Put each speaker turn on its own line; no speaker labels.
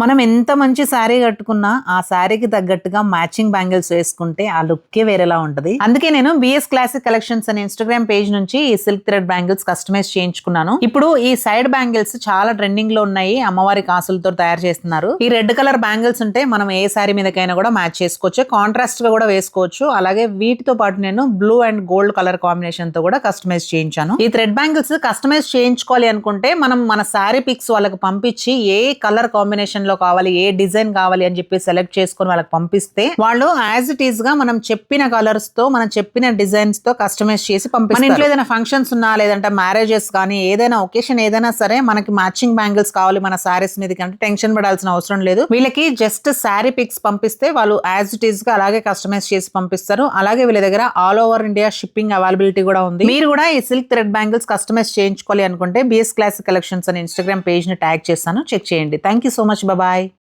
మనం ఎంత మంచి శారీ కట్టుకున్నా ఆ శారీకి తగ్గట్టుగా మ్యాచింగ్ బ్యాంగిల్స్ వేసుకుంటే ఆ లుక్కే వేరేలా ఉంటది. అందుకే నేను బిఎస్ క్లాసిక్ కలెక్షన్స్ అనే ఇన్స్టాగ్రామ్ పేజ్ నుంచి ఈ సిల్క్ థ్రెడ్ బ్యాంగిల్స్ కస్టమైజ్ చేయించుకున్నాను. ఇప్పుడు ఈ సైడ్ బ్యాంగిల్స్ చాలా ట్రెండింగ్లో ఉన్నాయి. అమ్మవారి కాసులతో తయారు చేస్తున్నారు. ఈ రెడ్ కలర్ బ్యాంగిల్స్ ఉంటే మనం ఏ శారీ మీదకైనా కూడా మ్యాచ్ చేసుకోవచ్చు. కాంట్రాస్ట్గా కూడా వేసుకోవచ్చు. అలాగే వీటితో పాటు నేను బ్లూ అండ్ గోల్డ్ కలర్ కాంబినేషన్తో కూడా కస్టమైజ్ చేయించాను. ఈ థ్రెడ్ బ్యాంగిల్స్ కస్టమైజ్ చేయించుకోవాలి అనుకుంటే మనం మన శారీ పిక్స్ వాళ్ళకి పంపించి ఏ కలర్ కాంబినేషన్ లో కావాలి ఏ డిజైన్ కావాలి అని చెప్పి సెలెక్ట్ చేసుకొని వాళ్ళకి పంపిస్తే వాళ్ళు యాజ్ ఇట్ ఈస్గా మనం చెప్పిన కలర్స్తో మనం చెప్పిన డిజైన్స్తో కస్టమైజ్ చేసి పంపిస్తారు. మన ఇంట్లో ఏదైనా ఫంక్షన్స్ ఉన్నా లేదంటే మ్యారేజెస్ కానీ ఏదైనా ఒకేషన్ ఏదైనా సరే మనకి మ్యాచింగ్ బ్యాంగిల్స్ కావాలి మన శారీస్ మీద అంటే టెన్షన్ పడాల్సిన అవసరం లేదు. వీళ్ళకి జస్ట్ శారీ పిక్స్ పంపిస్తే వాళ్ళు యాజ్ ఇట్ ఈస్గా అలాగే కస్టమైజ్ చేసి పంపిస్తారు. అలాగే వీళ్ళ దగ్గర all over India shipping availability కూడా ఉంది. మీరు కూడా ఈ సిల్క్ థ్రెడ్ బ్యాంగిల్స్ కస్టమైజ్ చేయించుకోవాలి అనుకుంటే బిఎస్ క్లాసిక్ కలెక్షన్స్ అని ఇన్స్టాగ్రామ్ పేజ్ని ట్యాగ్ చేస్తాను. చెక్ చేయండి. Thank you so much bye-bye.